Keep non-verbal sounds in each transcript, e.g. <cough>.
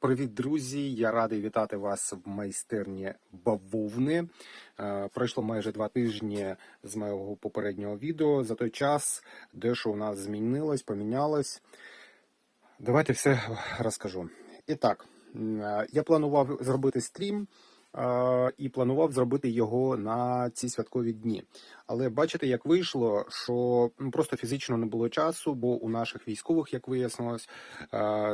Привіт, друзі! Я радий вітати вас в майстерні бавовни. Е, Пройшло майже два тижні з моєго попереднього відео. За той час дещо у нас змінилось, помінялось. Давайте все розкажу. І так, е, я планував зробити стрім і планував зробити його на ці святкові дні. Але бачите, як вийшло, що ну, просто фізично не було часу, бо у наших військових, як вияснилось,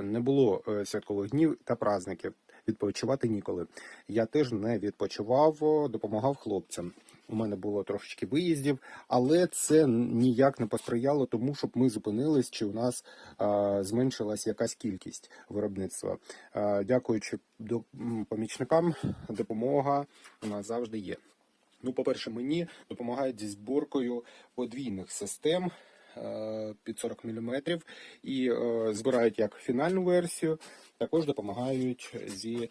не було е, святкових днів та праздників. Відпочивати ніколи. Я теж не відпочивав, допомагав хлопцям. У мене було трошечки виїздів, але це ніяк не посприяло тому, щоб ми зупинились, чи у нас е, зменшилась якась кількість виробництва. Е, дякуючи до, помічникам, допомога у нас завжди є. Ну, по-перше, мені допомагають зі зборкою подвійних систем під 40 мм і е, збирають як фінальну версію, також допомагають зі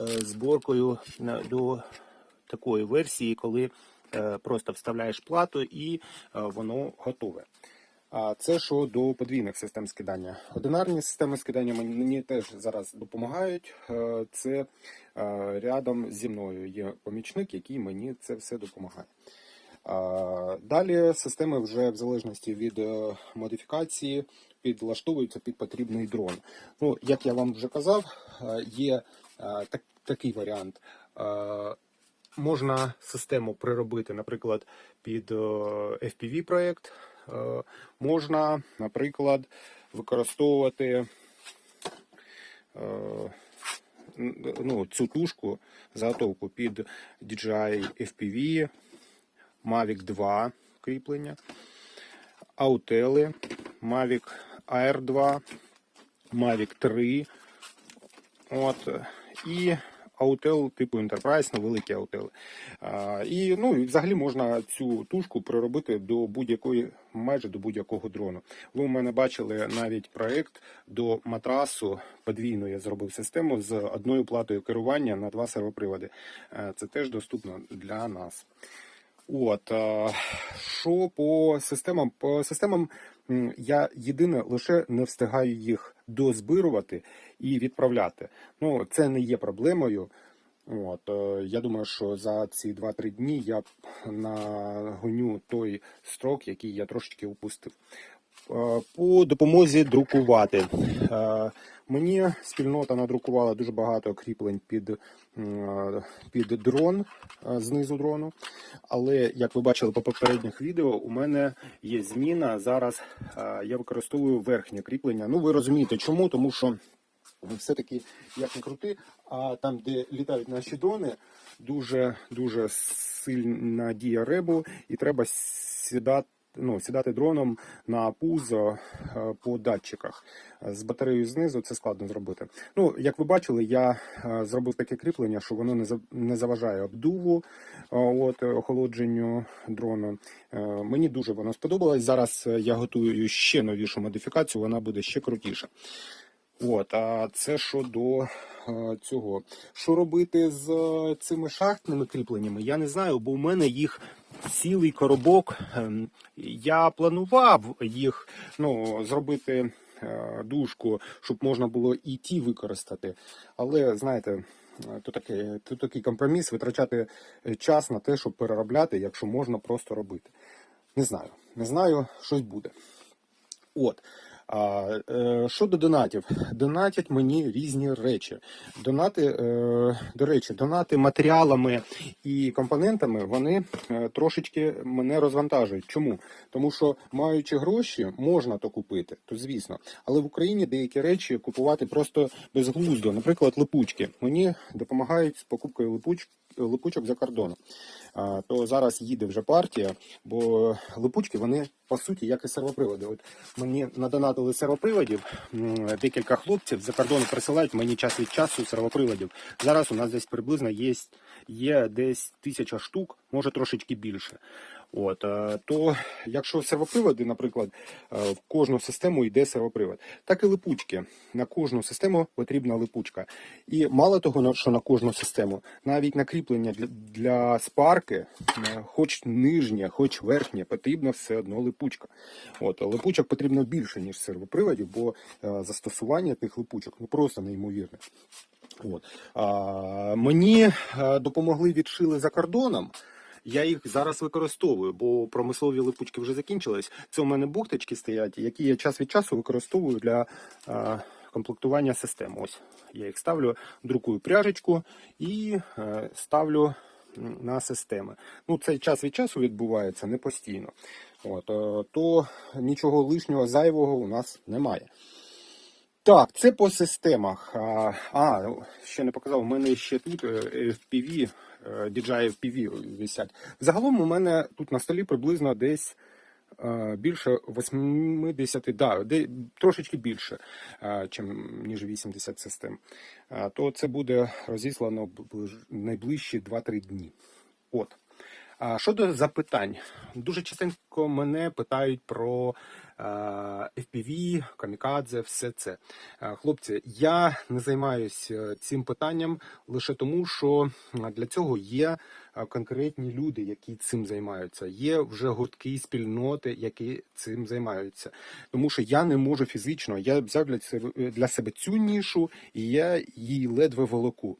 е, зборкою на- до такої версії, коли е, просто вставляєш плату і е, воно готове. А це що до подвійних систем скидання. Одинарні системи скидання мені теж зараз допомагають. Е, Це рядом зі мною є помічник, який мені це все допомагає. Далі системи вже в залежності від модифікації підлаштовуються під потрібний дрон. Ну, як я вам вже казав, є так, такий варіант. Можна систему приробити, наприклад, під е, FPV проєкт. Е, Можна, наприклад, використовувати е, ну, цю тушку заготовку під DJI FPV, Mavic 2 кріплення, Аутели, Mavic Air 2, Mavic 3. От, і аутел типу Enterprise, ну, великі аутели. А, і, ну, взагалі можна цю тушку приробити до будь-якої, майже до будь-якого дрону. Ви у мене бачили навіть проект до матрасу подвійну. Я зробив систему з одною платою керування на два сервоприводи. Е, Це теж доступно для нас. От що по системам? По системам я єдине лише не встигаю їх дозбирувати і відправляти. Ну це не є проблемою. От е, я думаю, що за ці 2-3 дні я нагоню той строк, який я трошечки упустив. Е, По допомозі друкувати. Е, Мені спільнота надрукувала дуже багато кріплень під, під дрон е, знизу дрону. Але як ви бачили по попередніх відео, у мене є зміна. Зараз е, я використовую верхнє кріплення. Ну ви розумієте, чому? Тому що все-таки як не крути, а там, де літають наші дрони, дуже дуже сильна дія ребу, і треба сідати. Ну, сідати дроном на пузо е, по датчиках. З батареєю знизу це складно зробити. Ну, як ви бачили, я е, зробив таке кріплення, що воно не заважає обдуву, е, от, охолодженню дрону. Мені дуже воно сподобалось. Зараз я готую ще новішу модифікацію, вона буде ще крутіша. От, а це що до е, цього. Що робити з е, цими шахтними кріпленнями? Я не знаю, бо у мене їх цілий коробок. Ем, Я планував їх ну, зробити е, дужку, щоб можна було і ті використати. Але знаєте. е, То таке, то такий компроміс витрачати е, час на те, щоб переробляти, якщо можна просто робити. Не знаю, не знаю, щось буде. От. А, е, щодо донатів, донатять мені різні речі. Донати, е, до речі, донати матеріалами і компонентами вони е, трошечки мене розвантажують. Чому? Тому що маючи гроші, можна то купити, то звісно. Але в Україні деякі речі купувати просто безглуздо. Наприклад, липучки. Мені допомагають з покупкою липуч, липучок за кордоном. А, то зараз їде вже партія, бо липучки вони по суті як і сервоприводи. От мені надонатили сервоприводів. Декілька хлопців за кордону присилають мені час від часу сервоприводів. Зараз у нас десь приблизно є є десь тисяча штук, може трошечки більше. От, е, то якщо сервоприводи, наприклад, е, в кожну систему йде сервопривод, так і липучки. На кожну систему потрібна липучка. І мало того, що на кожну систему, навіть на кріплення для, для спарки, е, хоч нижнє, хоч верхнє, потрібна все одно липучка. От, липучок потрібно більше, ніж сервоприводів, бо застосування тих липучок ну, просто неймовірне. От. А, мені е, допомогли відшили за кордоном. Я їх зараз використовую, бо промислові липучки вже закінчились. Це у мене бухточки стоять, які я час від часу використовую для е, комплектування систем. Ось я їх ставлю, друкую пряжечку і е, ставлю на системи. Ну, це час від часу відбувається не постійно. От, то нічого лишнього зайвого у нас немає. Так, це по системах. А, а ну, ще не показав, у мене ще тут е, FPV, е, DJI FPV висять. Загалом у мене тут на столі приблизно десь е, більше 80, да, де, трошечки більше, е, чим, ніж 80 систем. Е, То це буде розіслано ближ- найближчі 2-3 дні. От. Щодо запитань, дуже частенько мене питають про е, FPV, камікадзе, все це. Е, Хлопці, я не займаюся цим питанням лише тому, що е, для цього є е, конкретні люди, які цим займаються. Є вже гуртки спільноти, які цим займаються. Тому що я не можу фізично, я взяв для себе, цю нішу і я її ледве волоку.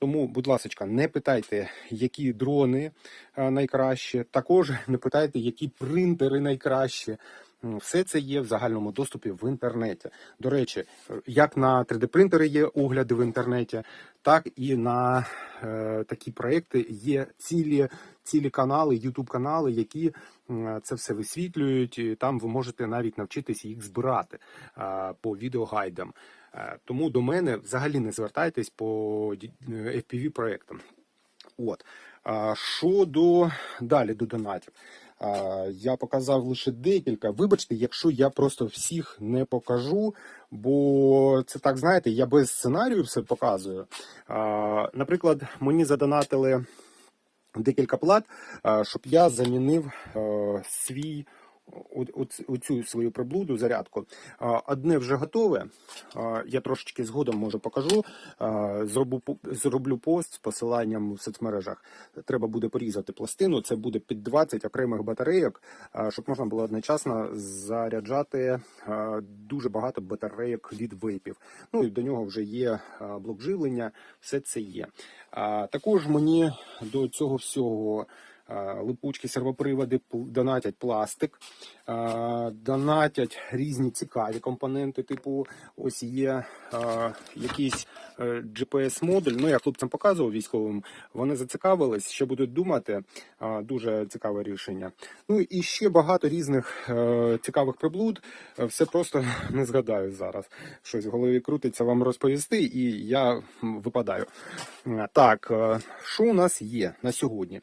Тому, будь ласка, не питайте, які дрони найкраще. Також не питайте, які принтери найкращі. Все це є в загальному доступі в інтернеті. До речі, як на 3D-принтери є огляди в інтернеті, так і на е, такі проекти є цілі, цілі канали, YouTube канали, які м, це все висвітлюють. І там ви можете навіть навчитися їх збирати е, по відеогайдам. Е, Тому до мене взагалі не звертайтесь по FPV проектам. От. А, Щодо далі до донатів. Я показав лише декілька. Вибачте, якщо я просто всіх не покажу, бо це так, знаєте, я без сценарію все показую. Наприклад, мені задонатили декілька плат, щоб я замінив свій оцю свою приблуду, зарядку. Одне вже готове. Я трошечки згодом може покажу. Зроблю, зроблю пост з посиланням в соцмережах. Треба буде порізати пластину. Це буде під 20 окремих батарейок, щоб можна було одночасно заряджати дуже багато батарейок від вейпів. Ну і до нього вже є блок живлення, все це є. Також мені до цього всього. Липучки, сервоприводи донатять пластик, донатять різні цікаві компоненти. Типу, ось є а, якийсь е, GPS-модуль. Ну, я хлопцям показував військовим. Вони зацікавились, що будуть думати. А, Дуже цікаве рішення. Ну і ще багато різних е, цікавих приблуд. Е, Все просто не згадаю зараз. Щось в голові крутиться вам розповісти, і я випадаю. Е, Так, е, що у нас є на сьогодні?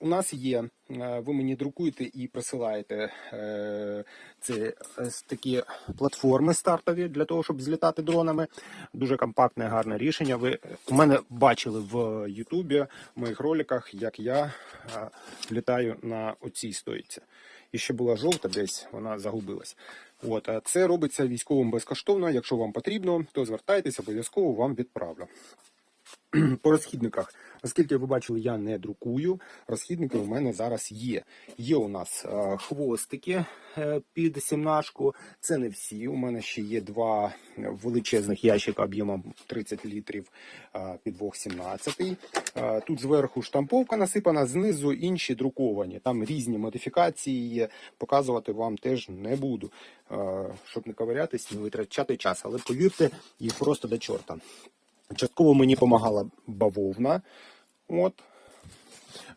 У нас є, е, ви мені друкуєте і присилаєте е, це е, такі платформи стартові для того, щоб злітати дронами. Дуже компактне, гарне рішення. Ви е, у мене бачили в Ютубі в моїх роликах, як я е, літаю на оцій стойці. І ще була жовта десь, вона загубилась. От, це робиться військовим безкоштовно. Якщо вам потрібно, то звертайтеся, обов'язково вам відправлю. <clears throat> По розхідниках, оскільки ви бачили, я не друкую. Розхідники у мене зараз є. Є у нас е, хвостики е, під сімнашку. Це не всі. У мене ще є два величезних ящика об'ємом 30 літрів е, під 2.17. Е, Тут зверху штамповка насипана, знизу інші друковані. Там різні модифікації є. Показувати вам теж не буду, щоб не ковирятись, не витрачати час. Але повірте, їх просто до чорта. Частково мені допомагала бавовна. От.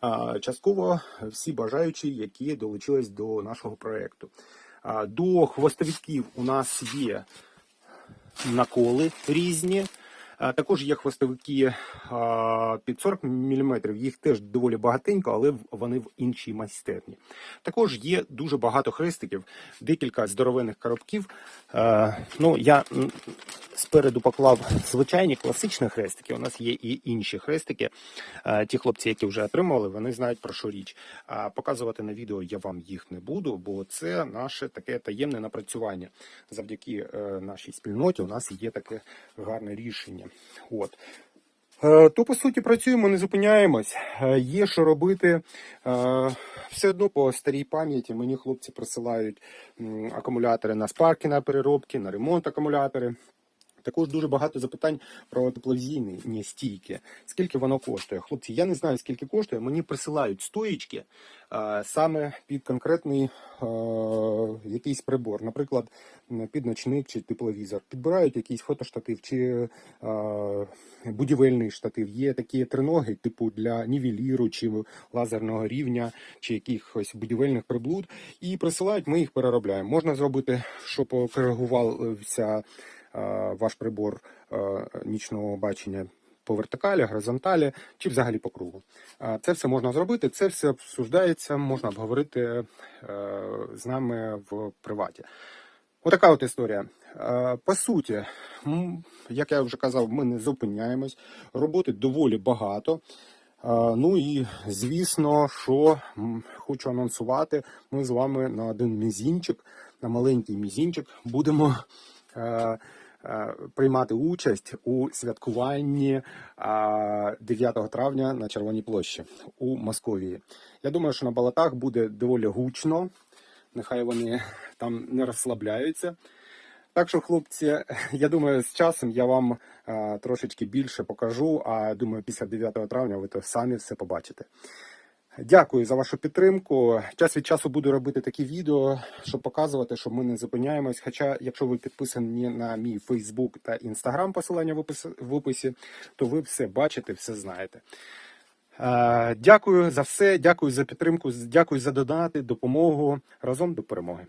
А, частково всі бажаючі, які долучились до нашого проєкту. До хвостовиків у нас є наколи різні. Також є хвостовики під 40 мм, їх теж доволі багатенько, але вони в іншій майстерні. Також є дуже багато хрестиків, декілька здоровенних коробків. Ну, я спереду поклав звичайні класичні хрестики. У нас є і інші хрестики. Ті хлопці, які вже отримали, вони знають про що річ. Показувати на відео я вам їх не буду, бо це наше таке таємне напрацювання. Завдяки е, нашій спільноті у нас є таке гарне рішення. От. Е, То по суті працюємо, не зупиняємось. Е, Є що робити. Е, Все одно по старій пам'яті мені хлопці присилають акумулятори на спарки, на переробки, на ремонт акумулятори. Також дуже багато запитань про тепловізійні стійки. Скільки воно коштує? Хлопці, я не знаю, скільки коштує. Мені присилають стоїчки е, саме під конкретний е, якийсь прибор, наприклад, під ночник чи тепловізор. Підбирають якийсь фотоштатив чи е, будівельний штатив. Є такі триноги, типу для нівеліру чи лазерного рівня, чи якихось будівельних приблуд, і присилають, ми їх переробляємо. Можна зробити, щоб коригувався ваш прибор е, нічного бачення по вертикалі, горизонталі чи взагалі по кругу. Е, Це все можна зробити, це все обсуждається, можна обговорити е, з нами в приваті. Отака от історія. Е, По суті, як я вже казав, ми не зупиняємось. Роботи доволі багато. Е, Ну і звісно, що хочу анонсувати, ми з вами на один мізінчик, на маленький мізінчик будемо е, е, приймати участь у святкуванні е, 9 травня на Червоній площі у Московії. Я думаю, що на балатах буде доволі гучно. Нехай вони там не розслабляються. Так що, хлопці, я думаю, з часом я вам е, трошечки більше покажу. А думаю, після 9 травня ви то самі все побачите. Дякую за вашу підтримку. Час від часу буду робити такі відео, щоб показувати, що ми не зупиняємось. Хоча, якщо ви підписані на мій Фейсбук та Інстаграм, посилання в описі, то ви все бачите, все знаєте. Е, Дякую за все, дякую за підтримку, дякую за донати, допомогу. Разом до перемоги.